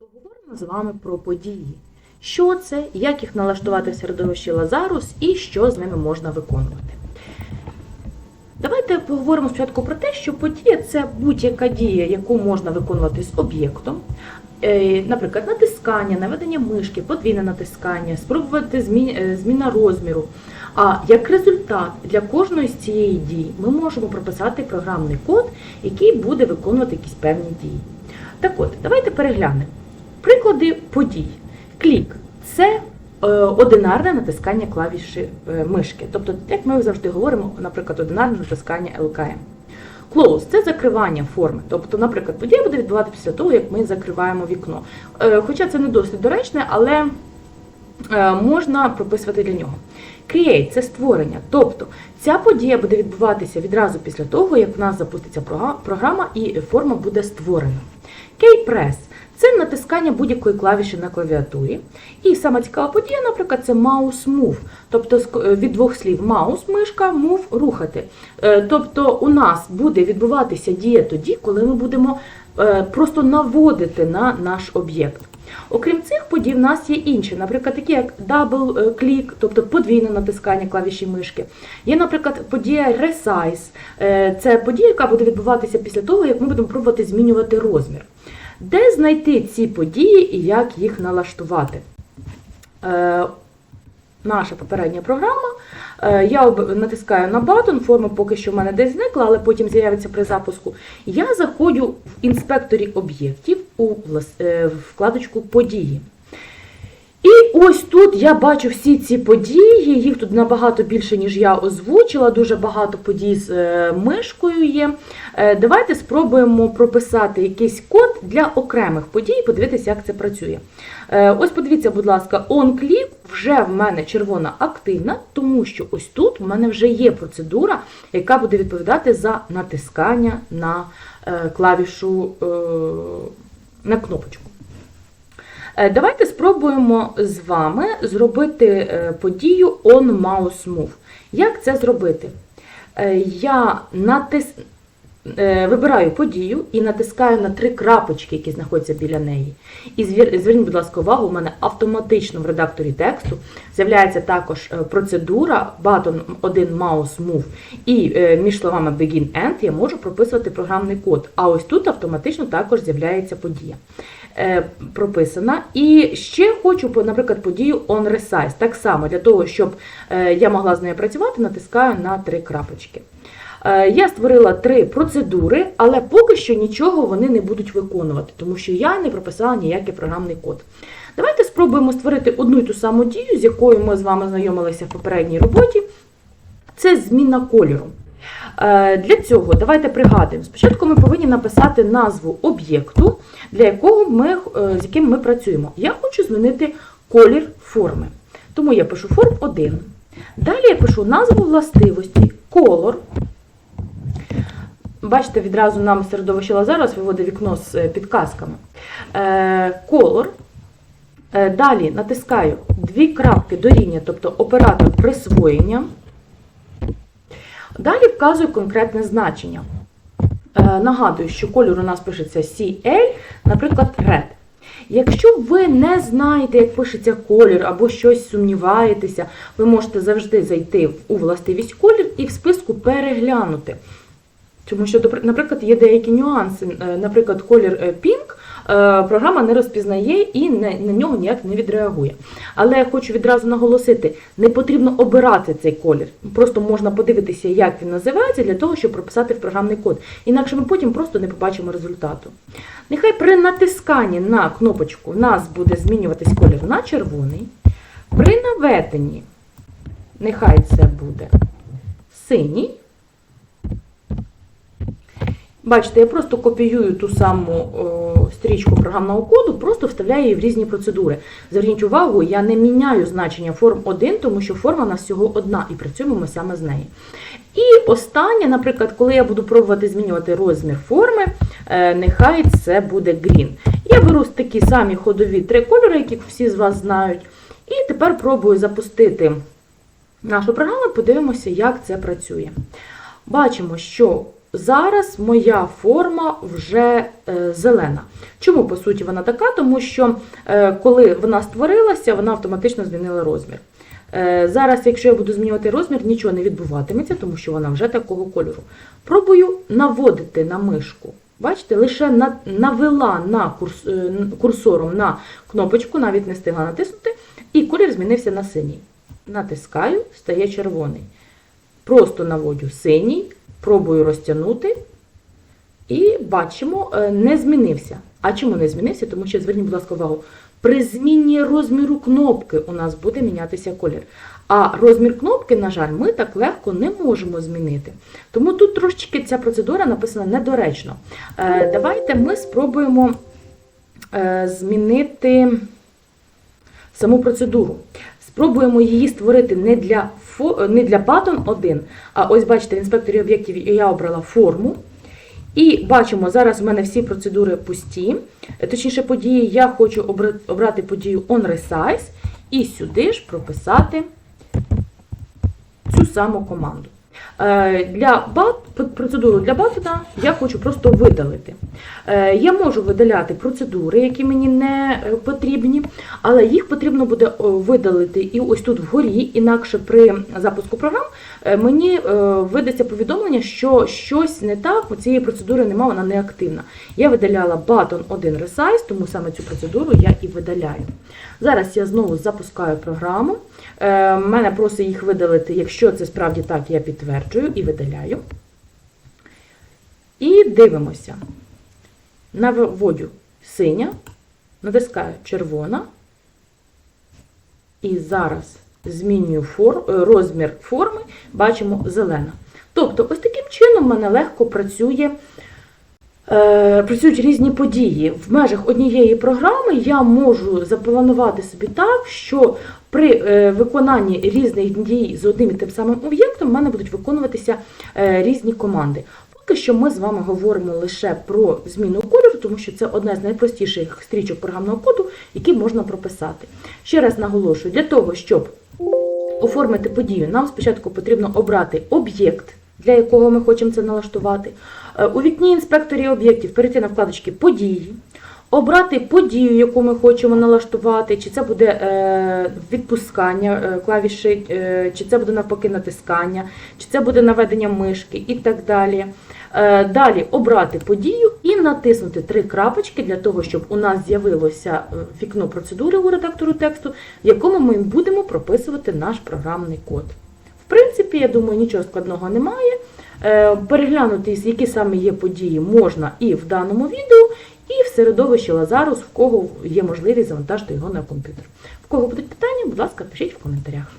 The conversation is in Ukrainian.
Поговоримо з вами про події. Що це, як їх налаштувати в середовищі Лазарус і що з ними можна виконувати. Давайте поговоримо спочатку про те, що подія це будь-яка дія, яку можна виконувати з об'єктом. Е, Наприклад, натискання, наведення мишки, подвійне натискання, спробувати е, зміна розміру. А як результат для кожної з цієї дії ми можемо прописати програмний код, який буде виконувати якісь певні дії. Так от, давайте переглянемо. Приклади подій. Клік це е, одинарне натискання клавіші е, мишки. Тобто, як ми завжди говоримо, наприклад, одинарне натискання ЛКМ. Close – це закривання форми. Тобто, наприклад, подія буде відбуватися після того, як ми закриваємо вікно. Е, Хоча це не досить доречне, але можна прописувати для нього. Create – це створення. Тобто ця подія буде відбуватися відразу після того, як в нас запуститься програма і форма буде створена. Key-Press – це натискання будь-якої клавіші на клавіатурі. І саме цікава подія, наприклад, це mouse move. Тобто е, від двох слів mouse – мишка, move – рухати. Е, Тобто у нас буде відбуватися дія тоді, коли ми будемо е, просто наводити на наш об'єкт. Окрім цих подій, в нас є інші, наприклад, такі як click, тобто подвійне натискання клавіші мишки. Є, наприклад, подія resize. Це подія, яка буде відбуватися після того, як ми будемо пробувати змінювати розмір. Де знайти ці події і як їх налаштувати? Е, Наша попередня програма. Е, Я натискаю на батон, форма поки що в мене десь зникла, але потім з'явиться при запуску. Я заходжу в інспекторі об'єктів у е, вкладочку події. І ось тут я бачу всі ці події, їх тут набагато більше, ніж я озвучила, дуже багато подій з мишкою є. Е, Давайте спробуємо прописати якийсь код для окремих подій, подивитися, як це працює. Е, Ось подивіться, будь ласка, OnClick вже в мене червона активна, тому що ось тут в мене вже є процедура, яка буде відповідати за натискання на е, клавішу на кнопочку. Давайте спробуємо з вами зробити подію on mouse move. Як це зробити? Я натис... е, вибираю подію і натискаю на три крапочки, які знаходяться біля неї. І зверніть, будь ласка, увагу, у мене автоматично в редакторі тексту з'являється також е, процедура button 1 mouse move. І е, між словами begin end я можу прописувати програмний код. А ось тут автоматично також з'являється подія прописана. І ще хочу, наприклад, подію on resize. Так само, для того, щоб я могла з нею працювати, натискаю на три крапочки. Е, Я створила три процедури, але поки що нічого вони не будуть виконувати, тому що я не прописала ніякий програмний код. Давайте спробуємо створити одну й ту саму дію, з якою ми з вами знайомилися в попередній роботі. Це зміна кольору. Е, Для цього давайте пригадуємо. Спочатку ми повинні написати назву об'єкту, для якого ми, е, з яким ми працюємо. Я хочу змінити колір форми. Тому я пишу форм 1. Далі я пишу назву властивості, color. Бачите, відразу нам середовище Лазарус виводить вікно з е, підказками. Е, Color. Е, Далі натискаю дві крапки дорівнює, тобто оператор присвоєння. Далі вказую конкретне значення. Нагадую, що кольор у нас пишеться CL, наприклад, red. Якщо ви не знаєте, як пишеться колір або щось сумніваєтеся, ви можете завжди зайти у властивість колір і в списку переглянути. Тому що, наприклад, є деякі нюанси. Е, Наприклад, колір е, pink е, програма не розпізнає і на нього ніяк не відреагує. Але я хочу відразу наголосити, не потрібно обирати цей колір. Просто можна подивитися, як він називається, для того, щоб прописати в програмний код. Інакше ми потім просто не побачимо результату. Нехай при натисканні на кнопочку в нас буде змінюватись колір на червоний. При наведенні, нехай це буде синій. Бачите, я просто копіюю ту саму о, стрічку програмного коду, просто вставляю її в різні процедури. Зверніть увагу, я не міняю значення форм 1, тому що форма у нас всього одна, і працюємо ми саме з нею. І останнє, наприклад, коли я буду пробувати змінювати розмір форми, е, нехай це буде green. Я беру такі самі ходові три кольори, які всі з вас знають, і тепер пробую запустити нашу програму, подивимося, як це працює. Бачимо, що зараз моя форма вже е, зелена. Чому, по суті, вона така? Тому що е, коли вона створилася, вона автоматично змінила розмір. Е, Зараз, якщо я буду змінювати розмір, нічого не відбуватиметься, тому що вона вже такого кольору. Пробую наводити на мишку. Бачите, лише на- навела на курс, курсором на кнопочку, навіть не встигла натиснути, і колір змінився на синій. Натискаю, стає червоний. Просто наводю синій, пробую розтягнути, і бачимо, е, не змінився. А чому не змінився? Тому що зверніть, будь ласка, увагу. При зміні розміру кнопки у нас буде мінятися колір. А розмір кнопки, на жаль, ми так легко не можемо змінити. Тому тут трошечки ця процедура написана недоречно. Е, Давайте ми спробуємо е, змінити саму процедуру. Спробуємо її створити не для, фо- не для button 1, а ось бачите, в інспекторі об'єктів я обрала форму. І бачимо, зараз в мене всі процедури пусті, точніше події. Я хочу обрати подію on resize і сюди ж прописати цю саму команду. Е, Для бат, процедуру для батона я хочу просто видалити. Е, Я можу видаляти процедури, які мені не е, потрібні, але їх потрібно буде видалити і ось тут вгорі, інакше при запуску програм е, мені видасться повідомлення, що щось не так, у цієї процедури немає, вона не активна. Я видаляла button 1 resize, тому саме цю процедуру я і видаляю. Зараз я знову запускаю програму. Мене просить їх видалити. Якщо це справді так, я підтверджую і видаляю. І дивимося. Наводю синя, натискаю червона. І зараз змінюю фор, е, розмір форми, бачимо зелена. Тобто, ось таким чином в мене легко працює. Е, Працюють різні події. В межах однієї програми я можу запланувати собі так, що при е, виконанні різних дій з одним і тим самим об'єктом в мене будуть виконуватися різні команди. Поки що ми з вами говоримо лише про зміну кольору, тому що це одна з найпростіших стрічок програмного коду, які можна прописати. Ще раз наголошую, для того, щоб оформити подію, нам спочатку потрібно обрати об'єкт, для якого ми хочемо це налаштувати. Е, У вікні інспекторі об'єктів перейти на вкладочки Події, обрати подію, яку ми хочемо налаштувати, чи це буде е, відпускання е, клавіші, е, чи це буде навпаки натискання, чи це буде наведення мишки і так далі. Далі обрати подію і натиснути три крапочки для того, щоб у нас з'явилося вікно процедури у редактору тексту, в якому ми будемо прописувати наш програмний код. В принципі, я думаю, нічого складного немає. Переглянути, які саме є події, можна і в даному відео, середовищі Лазарус, в кого є можливість завантажити його на комп'ютер. В кого будуть питання, будь ласка, пишіть в коментарях.